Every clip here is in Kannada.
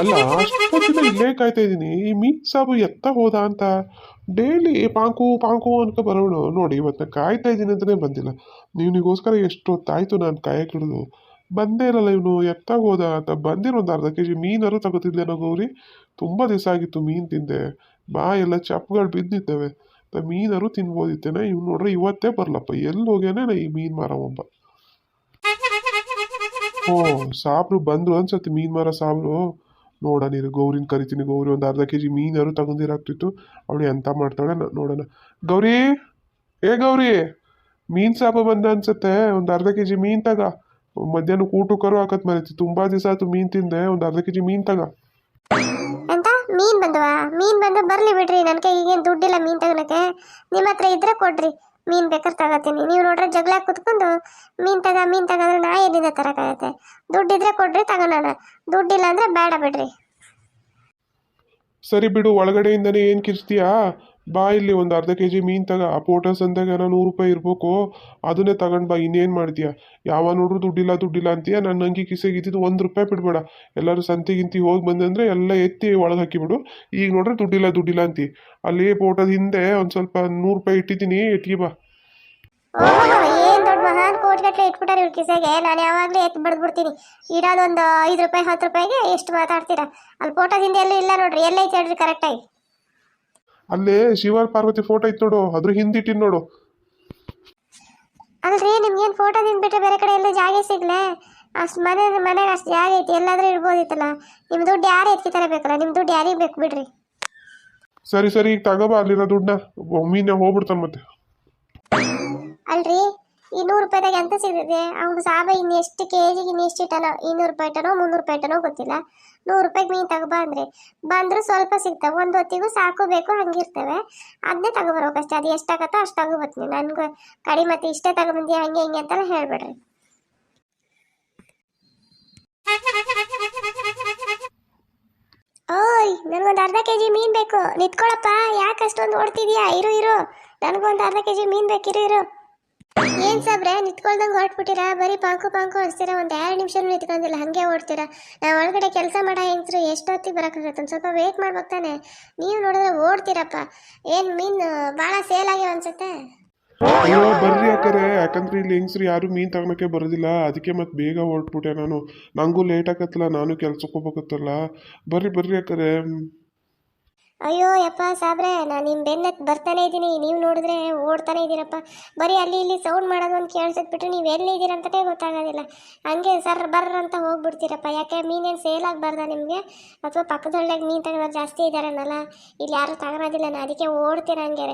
ಅಲ್ಲ ಅಷ್ಟೊತ್ತಿನ ಇಲ್ಲೇ ಕಾಯ್ತಾ ಇದ್ದೀನಿ. ಈ ಮೀನ್ ಸಾಬು ಎತ್ತ ಹೋದ ಅಂತ. ಡೈಲಿ ಪಾಂಕು ಪಾಂಕು ಅನ್ಕ ಬರೋಣ ನೋಡಿ, ಇವತ್ತು ಕಾಯ್ತಾ ಇದ್ದೀನಿ ಅಂತಲೇ ಬಂದಿಲ್ಲ. ನೀವನಿಗೋಸ್ಕರ ಎಷ್ಟೊತ್ತಾಯ್ತು ನಾನು ಕಾಯಕ್ಕೆ ಬಂದೇ ಇರಲ್ಲ ಇವನು ಎತ್ತ ಹೋದ ಅಂತ. ಬಂದಿರೋ ಒಂದು ಅರ್ಧ ಕೆ ಜಿ ಮೀನಾರು ತಗೋತಿದ್ಲೇನೋ ಗೌರಿ. ತುಂಬ ದಿವಸ ಆಗಿತ್ತು ಮೀನು ತಿಂದೆ. ಬಾ ಎಲ್ಲ ಚಪ್ಪಗಳು ಬಿದ್ದಿದ್ದಾವೆ ಮೀನಾರು ತಿನ್ಬೋದಿತ್ತೇನೆ. ಇವ್ನು ನೋಡ್ರೆ ಇವತ್ತೇ ಬರಲಪ್ಪ. ಎಲ್ಲಿ ಹೋಗ್ಯಾನೆ ಈ ಮೀನು ಮಾರವಂಬ. ಓ ಸಾಬ್ರು ಬಂದ್ರು ಅನ್ಸತ್ತೆ ಮೀನ್ ಮಾರ ಸಾಬ್ರು. ನೋಡ ನೀನು ಗೌರಿನ ಕರಿತೀನಿ, ಗೌರಿ ಒಂದು ಅರ್ಧ ಕೆ ಜಿ ಮೀನಾರು ತಗೊಂಡಿರಾಗ್ತಿತ್ತು. ಅವಳು ಎಂತ ಮಾಡ್ತಾಳೆ ನೋಡೋಣ. ಗೌರಿ, ಏ ಗೌರಿ, ಮೀನ್ ಸಾಬ ಬಂದ ಅನ್ಸತ್ತೆ, ಒಂದು ಅರ್ಧ ಕೆ ಜಿ ಮೀನ್ ತಗ. ಮಧ್ಯಾಹ್ನ ಊಟಕ್ಕರು ಹಾಕತ್ ಮರೀತಿ, ತುಂಬಾ ದಿವಸ ಆಯ್ತು ಮೀನ್ ತಿಂದೆ, ಒಂದು ಅರ್ಧ ಕೆ ಜಿ ಮೀನ್ ತಗ. ಅಂತ ಮೀನ್ ಬಂದವಾ? ಮೀನ್ ಬಂದ್ರೆ ಬರ್ಲಿ ಬಿಡ್ರಿ ನನ್ನ ಈಗೇನು ದುಡ್ಡಿಲ್ಲ ಮೀನ್ ತಗೊಳಕ್ಕೆ ನಿಮ್ಮ ಹತ್ರ ಇದ್ರೆ ಕೊಡ್ರಿ. ಮೀನ್ ಬೇಕಾದ್ರೆ ತಗೋತೀನಿ. ನೀವು ನೋಡ್ರೆ ಜಗಳ ಕುತ್ಕೊಂಡು ಮೀನ್ ತಗ, ಮೀನ್ ತಗಂದ್ರೆ ನಾ ಎಲ್ಲಿಂದ ತರಕಾಗತ್ತೆ? ದುಡ್ಡಿದ್ರೆ ಕೊಡ್ರಿ ತಗೋಣ ದುಡ್ಡಿಲ್ಲ ಅಂದ್ರೆ ಬೇಡ ಬಿಡ್ರಿ. ಸರಿ ಬಿಡು, ಒಳಗಡೆಯಿಂದನೇ ಏನು ಕಿರ್ಸ್ತೀಯಾ ಬಾ ಇಲ್ಲಿ ಒಂದು ಅರ್ಧ ಕೆ ಜಿ ಮೀನು ತಗ, ಆ ಪೋಟಸ್ ಅಂದಾಗ ನೂರು ರೂಪಾಯಿ ಇರ್ಬೇಕು, ಅದನ್ನೇ ತಗೊಂಡು ಬಾ, ಇನ್ನೇನು ಮಾಡ್ತೀಯ? ಯಾವ ನೋಡ್ರು ದುಡ್ಡಿಲ್ಲ ದುಡ್ಡಿಲ್ಲ ಅಂತೀಯ? ನನ್ನ ಅಂಗಿ ಕಿಸೆಗೆ ಒಂದು ರೂಪಾಯಿ ಬಿಡ್ಬೇಡ. ಎಲ್ಲರೂ ಸಂತೆಗಿಂತಿ ಹೋಗಿ ಬಂದಂದ್ರೆ ಎಲ್ಲ ಎತ್ತಿ ಒಳಗೆ ಹಾಕಿಬಿಡು. ಈಗ ನೋಡ್ರೆ ದುಡ್ಡಿಲ್ಲ ದುಡ್ಡಿಲ್ಲ ಅಂತಿ. ಅಲ್ಲಿ ಪೋಟೋದ ಹಿಂದೆ ಒಂದು ಸ್ವಲ್ಪ ನೂರು ರೂಪಾಯಿ ಇಟ್ಟಿದ್ದೀನಿ ಎತ್ತಿ ಬಾ. ಏನ್ ದೊಡ್ಡ ಮಹಾನ್ ಕೋಟ್ಗಟ್ಟಲೆ ಇಟ್ಬಿಟ್ಟಾರೆ ಇವ್ರ ಕಿಸೆಗೆ. ನಾನು ಯಾವಾಗಲೂ ಇಡೋದೊಂದು ಐದು ರೂಪಾಯಿ, ಹತ್ತು ರೂಪಾಯಿಗೆ ಎಷ್ಟು ಮಾತಾಡ್ತೀರಾ? ಅಲ್ಲಿ ಫೋಟೋದಿಂದ ಎಲ್ಲೂ ಇಲ್ಲ ನೋಡ್ರಿ. ಎಲ್ಲೈತೆ ಹೇಳ್ರಿ ಕರೆಕ್ಟಾಗಿ ಅಲ್ಲೇ ಶಿವ ಪಾರ್ವತಿ ಫೋಟೋ ಇತ್ತು ನೋಡು ಅದ್ರ ಹಿಂದಿಟ್ಟಿನ ನೋಡು. ಅಲ್ರಿ ನಿಮ್ಗೇನು ಫೋಟೋದಿಂದ ಬಿಟ್ಟರೆ ಬೇರೆ ಕಡೆ ಎಲ್ಲ ಜಾಗ ಸಿಗ್ಲೆ? ಅಷ್ಟು ಮನೆ ಮನೆಗೆ ಅಷ್ಟು ಜಾಗ ಐತಿ ಎಲ್ಲಾದ್ರೂ ಇಡ್ಬೋದಿತ್ತಲ್ಲ? ನಿಮ್ಮ ದುಡ್ಡು ಯಾರು ಎತ್ಕಿತಾರೆ ಬೇಕಲ್ಲ ನಿಮ್ಮ ದುಡ್ಡು ಯಾರಿಗೆ ಬೇಕು ಬಿಡ್ರಿ? ಸರಿ ಸರಿ ಈಗ ತಗೋಬಾ ಅಲ್ಲಿರೋ ದುಡ್ಡನ್ನ. ಮೀನ ಹೋಗ್ಬಿಡ್ತಾನೆ ಮತ್ತೆ. ಅಲ್ರಿ ಈ ನೂರು ರೂಪಾಯಿದಾಗ ಎಂತ ಸಿಗ್ತದೆ? ಅವ್ನು ಸಾಬ ಇನ್ನು ಎಷ್ಟು ಕೆ ಜಿಗೆ ಇನ್ನು ಎಷ್ಟು ಇಟ್ಟನೋ? ಇನ್ನೂರು ರೂಪಾಯಿ ಇಟ್ಟನೋ ಮುನ್ನೂರು ರೂಪಾಯಿ ಇಟ್ಟನೋ ಗೊತ್ತಿಲ್ಲ. ನೂರು ರೂಪಾಯಿಗೆ ಮೀನು ತಗೊಬಾ ಅಂದ್ರೆ. ಬಂದರೂ ಸ್ವಲ್ಪ ಸಿಗ್ತವೆ. ಒಂದು ಹೊತ್ತಿಗೂ ಸಾಕು ಬೇಕು, ಹಂಗಿರ್ತವೆ. ಅದನ್ನೇ ತಗೊಬರ್ಬೇಕಷ್ಟೇ ಅದು ಎಷ್ಟಾಗತ್ತೋ ಅಷ್ಟು ಬರ್ತೀನಿ ನನಗೂ ಕಡಿಮೆ ಮತ್ತೆ ಇಷ್ಟೇ ತಗೊಬಂದಿ, ಹಂಗೆ ಹಿಂಗೆ ಅಂತ ಹೇಳ್ಬೇಡ್ರಿ. ಓಯ್, ನನಗೊಂದು ಅರ್ಧ ಕೆ ಜಿ ಮೀನು ಬೇಕು. ನಿತ್ಕೊಳಪ್ಪ. ಯಾಕೆ ಅಷ್ಟೊಂದು ಓಡ್ತಿದ್ಯಾ? ಇರು ಇರು. ನನಗೊಂದು ಅರ್ಧ ಕೆ ಜಿ ಮೀನು ಬೇಕಿರು ಇರು. ಏನ್ ಸಾಬ್ರೆ, ನಿಂತ್ಕೊಳ್ದಂಗೆ ಹೊರಟ್ಬಿಟ್ಟಿರಾ? ಬರೀ ಪಾಂಕು ಪಾಂಕು ಅನ್ಸ್ತೀರಾ ಒಂದ್ ಎರಡು ನಿಮಿಷನೂ ನಿತ್ಕೊಂಡಿಲ್ಲ, ಹಂಗೆ ಓಡ್ತೀರಾ? ನಾವು ಒಳಗಡೆ ಕೆಲಸ ಮಾಡ ಹೆಂಗ್ರು ಎಷ್ಟೊತ್ತಿಗೆ ಬರೋಕ್ಕಾಗತ್ತೆ? ಒಂದು ಸ್ವಲ್ಪ ವೇಟ್ ಮಾಡ್ಬೇಕು ತಾನೆ. ನೀವು ನೋಡಿದ್ರೆ ಓಡ್ತೀರಪ್ಪ. ಏನ್ ಮೀನ್ ಭಾಳ ಸೇಲ್ ಆಗ್ಯಾವ ಅನ್ಸುತ್ತೆ? ಅಯ್ಯೋ, ಬರ್ರಿ ಯಾಕರೆ ಯಾಕಂದ್ರೆ ಇಲ್ಲಿ ಹೆಂಗಸ್ರು ಯಾರು ಮೀನ್ ತಗೊಳಕ್ಕೆ ಬರೋದಿಲ್ಲ. ಅದಕ್ಕೆ ಮತ್ತೆ ಬೇಗ ಹೊರಟ್ಬಿಟ್ಟೆ ನಾನು. ನಂಗೂ ಲೇಟ್ ಆಗತ್ತಲ್ಲ, ನಾನು ಕೆಲ್ಸಕ್ಕೆ ಹೋಗ್ಬೇಕತ್ತಲ್ಲ. ಬರ್ರಿ ಬರ್ರಿ ಯಾಕರೆ ಅಯ್ಯೋ ಯಪ್ಪ ಸಾಬ್ರೆ, ನಾನು ನಿಮ್ಮ ಬೆನ್ನಕ್ಕೆ ಬರ್ತಾನೆ ಇದ್ದೀನಿ. ನೀವು ನೋಡಿದ್ರೆ ಓಡ್ತಾನೆ ಇದ್ದೀರಪ್ಪ. ಬರೀ ಅಲ್ಲಿ ಇಲ್ಲಿ ಸೌಂಡ್ ಮಾಡೋದು ಅಂತ ಕೇಳಿಸೋದು ಬಿಟ್ಟರೆ ನೀವು ಎಲ್ಲಿದ್ದೀರ ಅಂತಲೇ ಗೊತ್ತಾಗೋದಿಲ್ಲ. ಹಂಗೆ ಸರ್ ಬರ್ರ ಅಂತ ಹೋಗ್ಬಿಡ್ತೀರಪ್ಪ. ಯಾಕೆ ಮೀನೇನು ಸೇಲ್ ಆಗಬಾರ್ದ ನಿಮಗೆ? ಅಥವಾ ಪಕ್ಕದೊಳ್ಳೆಗೆ ಮೀನು ತಗೊಳೋರು ಜಾಸ್ತಿ ಇದ್ದಾರನಲ್ಲ ಇಲ್ಲಿ ಯಾರೂ ತಗೊಳೋದಿಲ್ಲ ನಾನು ಅದಕ್ಕೆ ಓಡ್ತೀರ ಹಂಗೆ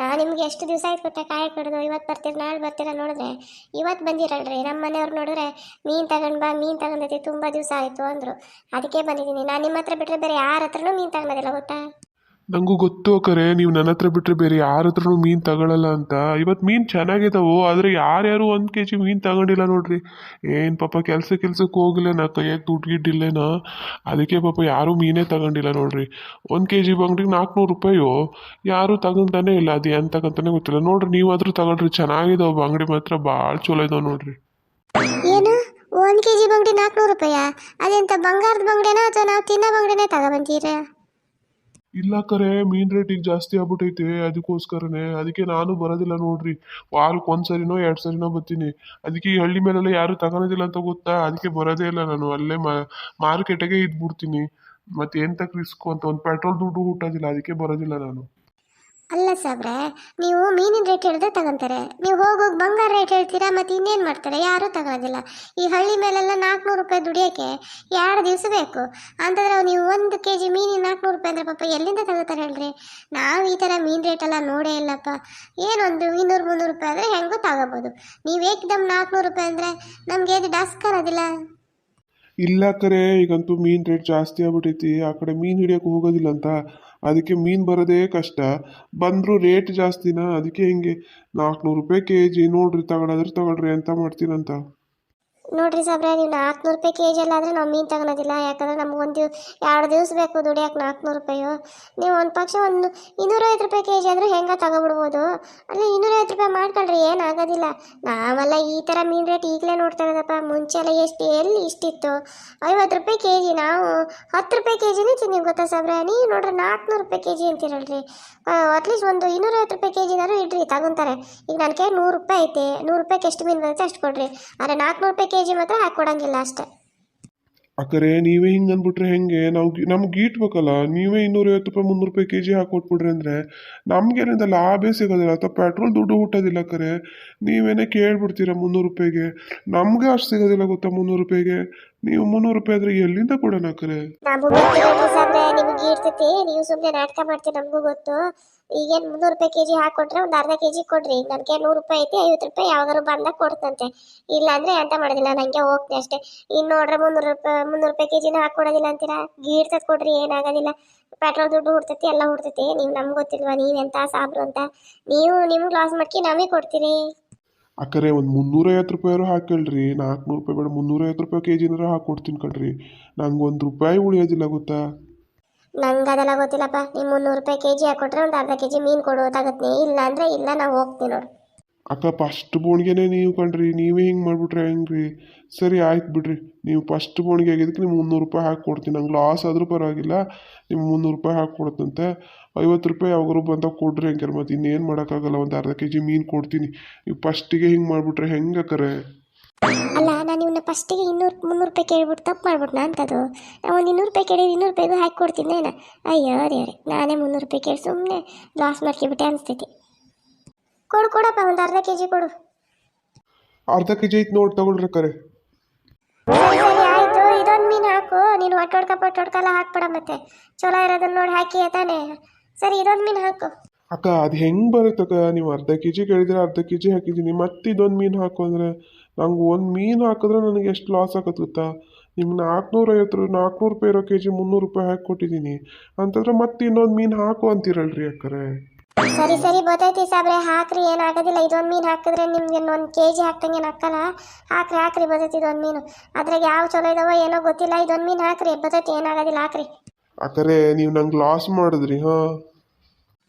ನಾನು ನಿಮ್ಗೆ ಎಷ್ಟು ದಿವಸ ಆಯ್ತು ಗೊತ್ತಾ ಕಾಯಿ ಕಡ್ದು? ಇವತ್ತು ಬರ್ತೀರ, ನಾಳೆ ಬರ್ತೀರ ನೋಡಿದ್ರೆ? ಇವತ್ತು ಬಂದಿರಲ್ರಿ. ನಮ್ಮ ಮನೆಯವ್ರು ನೋಡಿದ್ರೆ ಮೀನು ತಗೊಂಡು ಬಾ, ಮೀನು ತಗೊಂಡೈತಿ ತುಂಬ ದಿವಸ ಆಯಿತು ಅಂದರು. ಅದಕ್ಕೆ ಬಂದಿದ್ದೀನಿ. ನಾನು ನಿಮ್ಮ ಹತ್ರ ಬಿಟ್ಟರೆ ಬೇರೆ ಯಾರ ಹತ್ರನೂ ಮೀನು ತಗೊಳೋದಿಲ್ಲ ಗೊತ್ತಾ? ನಂಗೂ ಗೊತ್ತು ಕರೆ, ನೀವು ನನ್ನ ಹತ್ರ ಬಿಟ್ಟರೆ ಬೇರೆ ಯಾರ ಹತ್ರನು ಮೀನ್ ತಗೊಳಲ್ಲ ಅಂತ. ಇವತ್ತು ಮೀನ್ ಚೆನ್ನಾಗಿದ್ದಾವೆ ಆದ್ರೆ ಯಾರ್ಯಾರು ಒಂದು ಕೆ ಜಿ ಮೀನ್ ತಗೊಂಡಿಲ್ಲ ನೋಡ್ರಿ. ಏನು ಪಾಪ ಕೆಲಸ ಕೆಲ್ಸಕ್ಕೆ ಹೋಗಿಲ್ಲ ನಾ ದುಡ್ಡು ಗಿಡ್ಡಿಲ್ಲೇನ ಅದಕ್ಕೆ ಪಾಪ ಯಾರೂ ಮೀನೇ ತಗೊಂಡಿಲ್ಲ ನೋಡ್ರಿ. ಒಂದು ಕೆ ಜಿ ಬಂಗ್ಡಿಗೆ ನಾಲ್ಕುನೂರು ರೂಪಾಯೋ? ಯಾರೂ ತಗೊಂತಾನೆ ಇಲ್ಲ, ಅದು ಏನು ತಗೊಂತಾನೆ ಗೊತ್ತಿಲ್ಲ. ನೋಡ್ರಿ, ನೀವಾದರೂ ತಗೊಳ್ರಿ ಚೆನ್ನಾಗಿದ್ದಾವೆ ಬಂಗಡಿ ಮಾತ್ರ ಭಾಳ ಚಲೋ ಇದಾವೆ ನೋಡ್ರಿ. ಏನು? ಒಂದು ಕೆ ಜಿ ಬಂಗಡಿ ನಾಲ್ಕುನೂರು ರೂಪಾಯ? ಅದೆಂತ ಬಂಗಾರದ ಬಂಗಡಿನ ಅಥವಾ ನಾವು ತಿನ್ನೋ ಬಂಗಡಿನೇ ತಗೊಬಂತೀರ ಇಲ್ಲ ಕರೆ ಮೀನ್ ರೇಟ್ ಜಾಸ್ತಿ ಆಗ್ಬಿಟ್ಟೈತೆ ಅದಕ್ಕೋಸ್ಕರನೇ ಅದಕ್ಕೆ ನಾನು ಬರೋದಿಲ್ಲ ನೋಡ್ರಿ. ವಾರಕ್ಕೆ ಒಂದು ಸರಿನೋ ಎರಡು ಸರಿನೋ ಬರ್ತೀನಿ. ಅದಕ್ಕೆ ಈ ಹಳ್ಳಿ ಮೇಲೆಲ್ಲ ಯಾರು ತಗೊಳೋದಿಲ್ಲ ಅಂತ ಗೊತ್ತಾ? ಅದಕ್ಕೆ ಬರೋದೇ ಇಲ್ಲ ನಾನು. ಅಲ್ಲೇ ಮಾರ್ಕೆಟಿಗೆ ಇದ್ಬಿಡ್ತೀನಿ. ಮತ್ತೆ ಎಂತಕ್ಕೆ ರಿಸ್ಕು ಅಂತ? ಒಂದು ಪೆಟ್ರೋಲ್ ದುಡ್ಡು ಹುಟ್ಟೋದಿಲ್ಲ. ಅದಕ್ಕೆ ಬರೋದಿಲ್ಲ ನಾನು. ಅಲ್ಲ ಸಾಬ್ರೆ, ನೀವು ಮೀನಿನ ರೇಟ್ ಹೇಳಿದ್ರೆ ತಗೊಂತಾರೆ. ನೀವು ಹೋಗೋಗಿ ಬಂಗಾರ ರೇಟ್ ಹೇಳ್ತೀರಾ ಮತ್ತೆ ಇನ್ನೇನು ಮಾಡ್ತಾರೆ? ಯಾರೂ ತಗೊಳ್ಳೋದಿಲ್ಲ ಈ ಹಳ್ಳಿ ಮೇಲೆಲ್ಲ ನಾಲ್ಕುನೂರು ರೂಪಾಯಿ ದುಡಿಯೋಕ್ಕೆ ಎರಡು ದಿವಸ ಬೇಕು? ಅಂತಂದ್ರೆ ನೀವು ಒಂದು ಕೆ ಜಿ ಮೀನಿನ ನಾಲ್ಕುನೂರು ರೂಪಾಯಿ ಅಂದರೆ ಪಾಪ ಎಲ್ಲಿಂದ ತಗೋತಾರೆ ಹೇಳ್ರಿ? ನಾವು ಈ ಥರ ಮೀನು ರೇಟ್ ಎಲ್ಲ ನೋಡೇ ಇಲ್ಲಪ್ಪ. ಏನೊಂದು ಇನ್ನೂರು ಮುನ್ನೂರು ರೂಪಾಯಿ ಅಂದರೆ ಹೆಂಗೋ ತಗೋಬೋದು. ನೀವು ಏಕದಮ್ ನಾಲ್ಕುನೂರು ರೂಪಾಯಿ ಅಂದರೆ ನಮಗೆ ಏನು ಡಸ್ಕರೋದಿಲ್ಲ ಇಲ್ಲ ಕರೆ, ಈಗಂತೂ ಮೀನ್ ರೇಟ್ ಜಾಸ್ತಿ ಆಗ್ಬಿಟ್ಟೈತಿ ಆ ಕಡೆ ಮೀನ್ ಹಿಡಿಯೋಕೆ ಹೋಗೋದಿಲ್ಲ ಅಂತ. ಅದಕ್ಕೆ ಮೀನು ಬರೋದೇ ಕಷ್ಟ. ಬಂದರೂ ರೇಟ್ ಜಾಸ್ತಿನಾ? ಅದಕ್ಕೆ ಹಿಂಗೆ ನಾಲ್ಕುನೂರು ರೂಪಾಯಿ ಕೆ ಜಿ ನೋಡಿರಿ ತಗೊಳೋದ್ರೆ ತಗೊಳ್ರಿ ಅಂತ ಮಾಡ್ತೀನಂತ ನೋಡ್ರಿ ಸಾಬ್ರೆ, ನೀವು ನಾಲ್ಕುನೂರು ರೂಪಾಯಿ ಕೆ ಜಿ ಎಲ್ಲ ಆದರೆ ನಾವು ಮೀನು ತಗೊಳೋದಿಲ್ಲ. ಯಾಕಂದ್ರೆ ನಮ್ಗೆ ಒಂದು ಎರಡು ದಿವಸ ಬೇಕು ದುಡಿಯೋಕೆ ನಾಲ್ಕುನೂರು ರೂಪಾಯಿ. ನೀವು ಒಂದು ಪಕ್ಷ ಒಂದು ಇನ್ನೂರೈವತ್ತು ರೂಪಾಯಿ ಕೆ ಜಿ ಆದರೂ ಹೆಂಗೆ ತಗೊಬಿಡ್ಬೋದು. ಅಲ್ಲಿ ಇನ್ನೂರೈವತ್ತು ರೂಪಾಯಿ ಮಾಡ್ಕೊಳ್ರಿ ಏನಾಗೋದಿಲ್ಲ ನಾವೆಲ್ಲ ಈ ಥರ ಮೀನು ರೇಟ್ ಈಗಲೇ ನೋಡ್ತಾ ಇರೋದಪ್ಪ. ಮುಂಚೆ ಎಲ್ಲ ಎಷ್ಟು, ಎಲ್ಲಿ ಇಷ್ಟಿತ್ತು? ಐವತ್ತು ರೂಪಾಯಿ ಕೆ ಜಿ ನಾವು ಹತ್ತು ರೂಪಾಯಿ ಕೆ ಜಿನೇ ತಿನ್ನಿವಿ ಗೊತ್ತಾ ಸಾಬ್ರೆ? ನೀವು ನೋಡ್ರಿ ನಾಲ್ಕುನೂರು ರೂಪಾಯಿ ಕೆ ಜಿ ಅಂತೀರಲ್ರಿ ಅಟ್ಲೀಸ್ಟ್ ಒಂದು ಇನ್ನೂರೈವತ್ತು ರೂಪಾಯಿ ಕೆ ಜಿನಾರು ಇಡ್ರಿ, ತಗೊಂತಾರೆ. ಈಗ ನನ್ನ ಕೈ ನೂರು ರೂಪಾಯಿ ಐತೆ. ನೂರು ರೂಪಾಯಿಗೆ ಎಷ್ಟು ಮೀನು ಬರುತ್ತೆ ಅಷ್ಟು ಕೊಡ್ರಿ. ಆದರೆ ನಾಲ್ಕುನೂರು ರೂಪಾಯಿ ಕೆ ಜಿ ಮಾತ್ರ ಹಾಕೊಡಂಗಿಲ್ಲ ಅಷ್ಟೇ. ಅಕ್ಕರೆ ನೀವೇ ಹಿಂಗೆ ಅಂದ್ಬಿಟ್ರೆ ಹೆಂಗೆ? ನಾವು ನಮ್ಗೆ ಗೀಟ್ಬೇಕಲ್ಲ ನೀವೇ ಇನ್ನೂರೈವತ್ತು ರೂಪಾಯಿ ಮುನ್ನೂರು ರೂಪಾಯಿ ಕೆ ಜಿ ಹಾಕೊಟ್ಬಿಡ್ರಿ ಅಂದರೆ ನಮಗೇನಿಂದ ಲಾಭೇ ಸಿಗೋದಿಲ್ಲ. ಅಥವಾ ಪೆಟ್ರೋಲ್ ದುಡ್ಡು ಹುಟ್ಟೋದಿಲ್ಲ ಕರೆ ನೀವೇನೇ ಕೇಳ್ಬಿಡ್ತೀರಾ ಮುನ್ನೂರು ರೂಪಾಯಿಗೆ ನಮಗೆ ಅಷ್ಟು ಸಿಗೋದಿಲ್ಲ ಗೊತ್ತಾ ಮುನ್ನೂರು ರೂಪಾಯಿಗೆ ನೀವು ಮುನ್ನೂರು ರೂಪಾಯಿ ಆದರೆ ಎಲ್ಲಿಂದ ಕೊಡೋಣ ಕರೆ ನೀವು ಸುಮ್ಮನೆ ನಾಟಕ ಮಾಡ್ತೀರಿ ನಮಗೂ ಗೊತ್ತು. ಈಗೇನು ಮುನ್ನೂರು ರೂಪಾಯಿ ಕೆ ಜಿ ಹಾಕ್ಕೊಟ್ರೆ ಒಂದು ಅರ್ಧ ಕೆ ಜಿ ಕೊಡ್ರಿ. ನನಗೆ ನೂರು ರೂಪಾಯಿ ಐತಿ, ಐವತ್ತು ರೂಪಾಯಿ ಯಾವಾಗಾರು ಬಂದಾಗ ಕೊಡ್ತಂತೆ. ಇಲ್ಲ ಅಂದರೆ ಎಂತ ಮಾಡೋದಿಲ್ಲ ನನಗೆ ಹೋಗ್ತೀನಿ ಅಷ್ಟೇ. ಇನ್ನು ನೋಡ್ರೆ ಮುನ್ನೂರು ರೂಪಾಯಿ ಮುನ್ನೂರು ರೂಪಾಯಿ ಕೆ ಜಿನ ಹಾಕ್ಕೊಡೋದಿಲ್ಲ ಅಂತೀರಾ ಗೀಡ್ತದ ಕೊಡ್ರಿ, ಏನಾಗೋದಿಲ್ಲ. ಪೆಟ್ರೋಲ್ ದುಡ್ಡು ಹುಡ್ತೈತಿ, ಎಲ್ಲ ಹುಡ್ತೈತಿ. ನೀವು ನಮ್ಗೆ ಗೊತ್ತಿಲ್ವಾ ನೀವೆಂತ ಸಾಬ್ರು ಅಂತ. ನೀವು ನಿಮ್ಗೆ ಲಾಸ್ ಮಾಡ್ಕಿ ನಾವೇ ಕೊಡ್ತೀರಿ. ಅಕ್ಕರೆ, ಒಂದು ಮುನ್ನೂರೈವತ್ತು ರೂಪಾಯಿ ಹಾಕೇಳ್ರಿ ನಾಲ್ಕುನೂರು ರೂಪಾಯಿ ಬೇಡ ಮುನ್ನೂರೈವತ್ತು ರೂಪಾಯಿ ಕೆ ಜಿನಾರ ಹಾಕ್ಕೊಡ್ತೀನಿ ಕಣ್ರಿ. ನಂಗೆ ಒಂದು ರೂಪಾಯಿ ಉಳಿಯೋದಿಲ್ಲ ಗೊತ್ತಾ? ನಂಗೆ ಅದೆಲ್ಲ ಗೊತ್ತಿಲ್ಲಪ್ಪ. ನೀವು ಮುನ್ನೂರು ರೂಪಾಯಿ ಕೆ ಜಿ ಹಾಕ್ಕೊಟ್ರೆ ಒಂದು ಅರ್ಧ ಕೆ ಜಿ ಮೀನು ಕೊಡು ತಗತ್ನಿ ಇಲ್ಲ ಅಂದರೆ ಇಲ್ಲ ನಾವು ಹೋಗ್ತೀನಿ ನೋಡು. ಅಕ್ಕ ಫಸ್ಟ್ ಬೋಣಿಗೆನೇ ನೀವು ಕಣ್ರಿ ನೀವೇ ಹಿಂಗೆ ಮಾಡಿಬಿಟ್ರೆ ಹೆಂಗ್ರಿ? ಸರಿ, ಆಯ್ತು ಬಿಡ್ರಿ. ನೀವು ಫಸ್ಟ್ ಬೋಣಿಗೆ ಆಗಿದ್ದಕ್ಕೆ ನಿಮ್ಗೆ ಮುನ್ನೂರು ರೂಪಾಯಿ ಹಾಕಿ ಕೊಡ್ತೀನಿ. ನಂಗೆ ಲಾಸ್ ಆದರೂ ಪರವಾಗಿಲ್ಲ. ನಿಮ್ಗೆ ಮುನ್ನೂರು ರೂಪಾಯಿ ಹಾಕಿ ಕೊಡ್ತಂತೆ. ಐವತ್ತು ರೂಪಾಯಿ ಯಾವಾಗರೂ ಬಂದ ಕೊಡ್ರಿ ಹೆಂಗೆ ಮತ್ತು ಇನ್ನೇನು ಮಾಡೋಕ್ಕಾಗಲ್ಲ. ಒಂದು ಅರ್ಧ ಕೆ ಜಿ ಮೀನು ಕೊಡ್ತೀನಿ. ನೀವು ಫಸ್ಟಿಗೆ ಹಿಂಗೆ ಮಾಡಿಬಿಟ್ರೆ ಹೆಂಗೆ ಕರೆ ಅಲ್ಲ ನಾನು ಇವನ್ನ ಫಸ್ಟಿಗೆ ಇನ್ನೂರು ಮುನ್ನೂರು ರೂಪಾಯಿ ಕೇಳ್ಬಿಟ್ಟು ತಪ್ಪು ಮಾಡ್ಬಿಟ್ನಾ ಅಂತದು? ನಾವು ಒಂದು ಇನ್ನೂರು ರೂಪಾಯಿ ಕೇಳಿದ್ರೆ ಇನ್ನೂರು ರೂಪಾಯಿಗೂ ಹಾಕಿ ಕೊಡ್ತೀನಿ ಏನ? ಅಯ್ಯೋ ರೀ ನಾನೇ ಮುನ್ನೂರು ರೂಪಾಯಿ ಕೇಳಿ ಸುಮ್ಮನೆ ಲಾಸ್ ಮಾಡ್ಕೊಬಿಟ್ಟೆ ಅನಿಸ್ತೈತಿ. ಕೊಡು ಕೊಡಪ್ಪ ಒಂದು ಅರ್ಧ ಕೆ ಜಿ ಕೊಡು. ಅರ್ಧ ಕೆ ಜಿ ಐತೆ ನೋಡಿ ತಗೊಳ್ರಿ ಕರೆ. ಸರಿ ಸರಿ ಆಯಿತು. ಇದೊಂದು ಮೀನು ಹಾಕು. ನೀನು ಒಟ್ಟೊಡ್ಕ ಪಟ್ಟೊಡ್ಕೆಲ್ಲ ಹಾಕ್ಬೇಡ ಮತ್ತೆ. ಚಲೋ ಇರೋದನ್ನ ನೋಡಿ ಹಾಕಿ ತಾನೆ. ಸರಿ ಇದೊಂದು ಮೀನು ಹಾಕು. ಅಕ್ಕ ಅದು ಹೆಂಗೆ ಬರುತ್ತಕ್ಕ? ನೀವು ಅರ್ಧ ಕೆ ಜಿ ಕೇಳಿದ್ರೆ ಅರ್ಧ ಕೆ ಜಿ ಹಾಕಿದ್ದೀನಿ ಮತ್ತೆ ಇದೊಂದು ಮೀನು ಹಾಕು ಅಂದರೆ? ನಂಗೆ ಒಂದು ಮೀನು ಹಾಕಿದ್ರೆ ನನಗೆ ಎಷ್ಟು ಲಾಸ್ ಆಗತ್ತೆ ಗೊತ್ತಾ? ನಿಮ್ಗೆ ನಾಲ್ಕುನೂರೈವತ್ತು ರೂ ನಾಲ್ಕುನೂರು ರೂಪಾಯಿ ಇರೋ ಕೆ ಜಿ ಮುನ್ನೂರು ರೂಪಾಯಿ ಹಾಕಿ ಕೊಟ್ಟಿದ್ದೀನಿ. ಅಂತಂದ್ರೆ ಮತ್ತೆ ಇನ್ನೊಂದು ಮೀನು ಹಾಕು ಅಂತೀರಲ್ರಿ ಅಕ್ಕರೆ? ಸರಿ ಸರಿ ಗೊತ್ತೈತಿ ಸಾಬ್ರೆ ಹಾಕ್ರಿ ಏನಾಗೋದಿಲ್ಲ ಇದೊಂದು ಮೀನು ಹಾಕಿದ್ರೆ ನಿಮ್ಗೆ ಒಂದು ಕೆ ಜಿ ಹಾಕ್ದಂಗೆ ಏನು ಹಾಕಲ್ಲ? ಹಾಕ್ರಿ ಹಾಕ್ರಿ ಬತೈತಿ ಇದೊಂದು ಮೀನು. ಅದ್ರಾಗ ಯಾವ ಚಲೋ ಇದಾವೋ ಏನೋ ಗೊತ್ತಿಲ್ಲ. ಇದೊಂದು ಮೀನು ಹಾಕ್ರಿ. ಬತೈತಿ ಏನಾಗೋದಿಲ್ಲ ಹಾಕ್ರಿ. ಅಕ್ಕರೆ ನೀವು ನಂಗೆ ಲಾಸ್ ಮಾಡಿದ್ರಿ ಹಾಂ?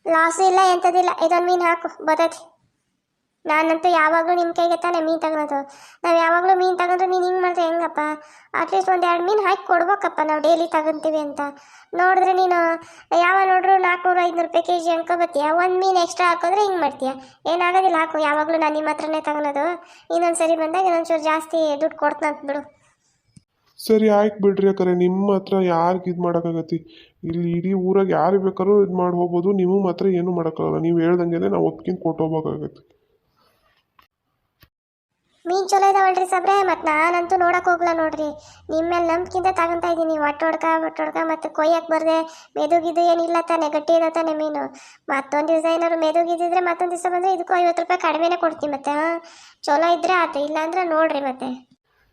ಲಾಸು ಇಲ್ಲ ಎಂಥದಿಲ್ಲ ಇದೊಂದು ಮೀನು ಹಾಕು. ಬರ್ತೈತಿ ನಾನಂತೂ ಯಾವಾಗಲೂ ನಿಮ್ಮ ಕೈಗೆ ತಾನೇ ಮೀನು ತಗೊಳೋದು. ನಾವು ಯಾವಾಗಲೂ ಮೀನು ತಗೊಂಡ್ರೆ ನೀನು ಹಿಂಗೆ ಮಾಡಿದ್ರೆ ಹೆಂಗಪ್ಪ? ಅಟ್ಲೀಸ್ಟ್ ಒಂದು ಎರಡು ಮೀನು ಹಾಕಿ ಕೊಡ್ಬೇಕಪ್ಪ ನಾವು ಡೈಲಿ ತಗೊಂತೀವಿ ಅಂತ. ನೋಡಿದ್ರೆ ನೀನು, ಯಾವ ನೋಡ್ರು ನಾಲ್ಕುನೂರು ಐದುನೂರು ರೂಪಾಯಿ ಕೆ ಜಿ ಅನ್ಕೋಬತ್ತೀಯ ಒಂದು ಮೀನು ಎಕ್ಸ್ಟ್ರಾ ಹಾಕಿದ್ರೆ ಹಿಂಗೆ ಮಾಡ್ತೀಯ? ಏನಾಗೋದಿಲ್ಲ, ಹಾಕು. ಯಾವಾಗಲೂ ನಾನು ನಿಮ್ಮ ಹತ್ರನೇ ತಗೊಳೋದು. ಇನ್ನೊಂದು ಸರಿ ಬಂದಾಗ ಇನ್ನೊಂಚೂರು ಜಾಸ್ತಿ ದುಡ್ಡು ಕೊಡ್ತಂತ ಬಿಡು. ಸರಿ, ಆಯ್ತು ಬಿಡ್ರಿ ಯಾಕಂದ್ರೆ ನಿಮ್ಮ ಹತ್ರ ಯಾರಿಗೆ ಇದು ಮಾಡೋಕ್ಕಾಗತ್ತೆ? ಇಲ್ಲಿ ಇಡೀ ಊರಾಗ ಯಾರು ಬೇಕಾದ್ರೂ ಇದು ಮಾಡಿ ಹೋಗ್ಬೋದು ನಿಮ್ಮ ಮಾತ್ರ ಏನೂ ಮಾಡೋಕ್ಕಾಗಲ್ಲ. ನೀವು ಹೇಳ್ದಂಗೆ ನಾವು ಒಪ್ಕೊಂಡು ಕೊಟ್ಟು ಹೋಗ್ಬೇಕಾಗತ್ತೆ. ಮೀನು ಚಲೋ ಇದಾವಲ್ರಿ ಸಬ್ರೆ ಮತ್ತು ನಾನಂತೂ ನೋಡಕ್ಕೆ ಹೋಗಲ್ಲ ನೋಡ್ರಿ. ನಿಮ್ಮ ಮೇಲೆ ನಂಬಿಕೆಯಿಂದ ತಗೊಂತಾ ಇದ್ದೀನಿ ಒಟ್ಟೊಡ್ಕ ಒಟ್ಟೊಡ್ಕ ಮತ್ತು ಕೊಯ್ಯಕ್ಕೆ ಬರದೆ ಮೆದುಗಿದು ಏನಿಲ್ಲ ತಾನೆ ಗಟ್ಟಿ ಇದೆ ತಾನೆ ಮೀನು. ಮತ್ತೊಂದು ದಿವಸ ಏನಾದ್ರು ಮೆದುಗಿದ್ದಿದ್ರೆ ಮತ್ತೊಂದು ದಿವಸ ಬಂದರೆ ಇದಕ್ಕೂ ಐವತ್ತು ರೂಪಾಯಿ ಕಡಿಮೆನೇ ಕೊಡ್ತೀನಿ ಮತ್ತೆ ಹಾಂ? ಚಲೋ ಇದ್ರೆ ಆಯ್ತು ಇಲ್ಲಾಂದ್ರೆ ನೋಡ್ರಿ ಮತ್ತೆ.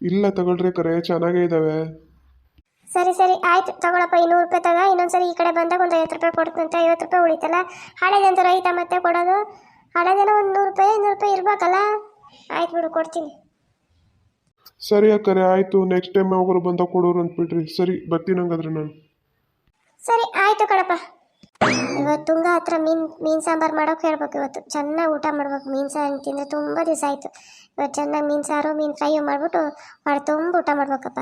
ಇಲ್ಲ ತಗೊಳ್ರಿ ಕರೆ ಚೆನ್ನಾಗೇ ಇದ್ದಾವೆ ಸರಿ ಸರಿ ಆಯ್ತು ತಗೊಳಪ್ಪ ಇನ್ನೂರು ರೂಪಾಯಿ ತಗ ಇನ್ನೊಂದ್ಸರಿ ಈ ಕಡೆ ಬಂದಾಗ ಒಂದು ಐವತ್ತು ರೂಪಾಯಿ ಕೊಡ್ತಂತ ಐವತ್ತು ರೂಪಾಯಿ ಉಳಿತಲ್ಲ? ಹಳೇದಂತ ರೈತ ಮತ್ತೆ ಕೊಡೋದು? ಹಳೇದೇನೋ ಒಂದು ನೂರು ರೂಪಾಯಿ ಇನ್ನೂರು ರೂಪಾಯಿ ಇರ್ಬೇಕಲ್ಲ? ಆಯ್ತು ಬಿಡು ಕೊಡ್ತೀನಿ. ಸರಿ ಅಕ್ಕರೆ ಆಯಿತು. ನೆಕ್ಸ್ಟ್ ಟೈಮ್ ಯಾವಾಗಾರು ಬಂದಾಗ ಕೊಡೋರು ಅಂದ್ಬಿಟ್ರಿ. ಸರಿ ಬರ್ತೀನಿ ಹಂಗಾದ್ರೆ ನಾನು. ಸರಿ ಆಯ್ತು ಕಣಪ್ಪ. ಇವತ್ತು ತುಂಗ ಹತ್ರ ಮೀನ್ ಮೀನು ಸಾಂಬಾರು ಮಾಡೋಕೆ ಹೇಳ್ಬೇಕು ಇವತ್ತು. ಚೆನ್ನಾಗಿ ಊಟ ಮಾಡ್ಬೇಕು. ಮೀನು ಸಾರು ತಿಂದರೆ ತುಂಬ ದಿವಸ ಆಯಿತು. ಇವತ್ತು ಚೆನ್ನಾಗಿ ಮೀನು ಸಾರು ಮೀನು ಫ್ರೈ ಮಾಡ್ಬಿಟ್ಟು ಹೊರ ತುಂಬ ಊಟ ಮಾಡ್ಬೇಕಪ್ಪ.